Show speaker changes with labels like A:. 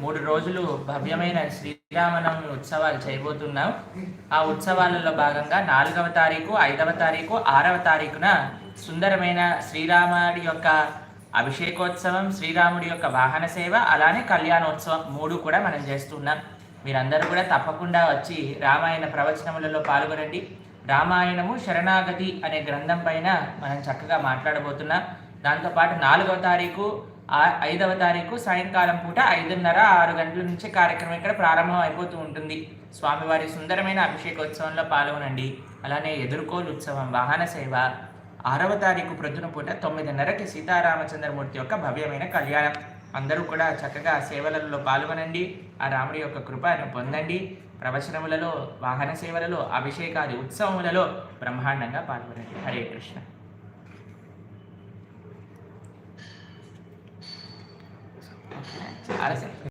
A: మూడు రోజులు భవ్యమైన శ్రీరామనవమి ఉత్సవాలు చేయబోతున్నాం. ఆ ఉత్సవాలలో భాగంగా నాలుగవ తారీఖు ఐదవ తారీఖు ఆరవ తారీఖున సుందరమైన శ్రీరాముడి యొక్క అభిషేకోత్సవం శ్రీరాముడి యొక్క వాహన సేవ అలానే కళ్యాణోత్సవం మూడు కూడా మనం చేస్తున్నాం. మీరందరూ కూడా తప్పకుండా వచ్చి రామాయణ ప్రవచనములలో పాల్గొనండి. రామాయణము శరణాగతి అనే గ్రంథం పైన మనం చక్కగా మాట్లాడబోతున్నాం. దాంతోపాటు నాలుగవ తారీఖు ఐదవ తారీఖు సాయంకాలం పూట ఐదున్నర ఆరు గంటల నుంచి కార్యక్రమం ఇక్కడ ప్రారంభం అయిపోతూ ఉంటుంది. స్వామివారి సుందరమైన అభిషేకోత్సవంలో పాల్గొనండి. అలానే ఎదుర్కోలు ఉత్సవం వాహన సేవ. ఆరవ తారీఖు ప్రొద్దున పూట తొమ్మిదిన్నరకి సీతారామచంద్రమూర్తి యొక్క భవ్యమైన కళ్యాణం. అందరూ కూడా చక్కగా సేవలలో పాల్గొనండి. ఆ రాముడి యొక్క కృపను పొందండి. ప్రవచనములలో వాహన సేవలలో అభిషేకాది ఉత్సవములలో బ్రహ్మాండంగా పాల్గొనండి. హరే కృష్ణ. அரசு